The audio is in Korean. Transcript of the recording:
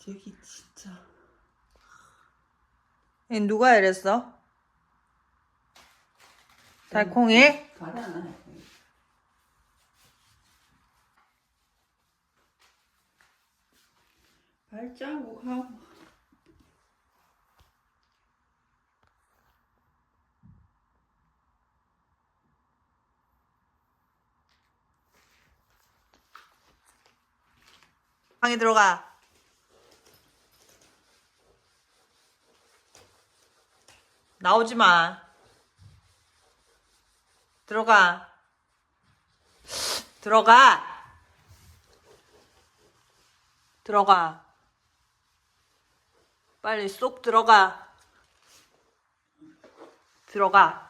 저기 진짜 얘 누가 이랬어? 달콩이? 가라. 발자국하고 방에 들어가. 나오지 마. 들어가. 들어가. 들어가. 빨리 쏙 들어가. 들어가.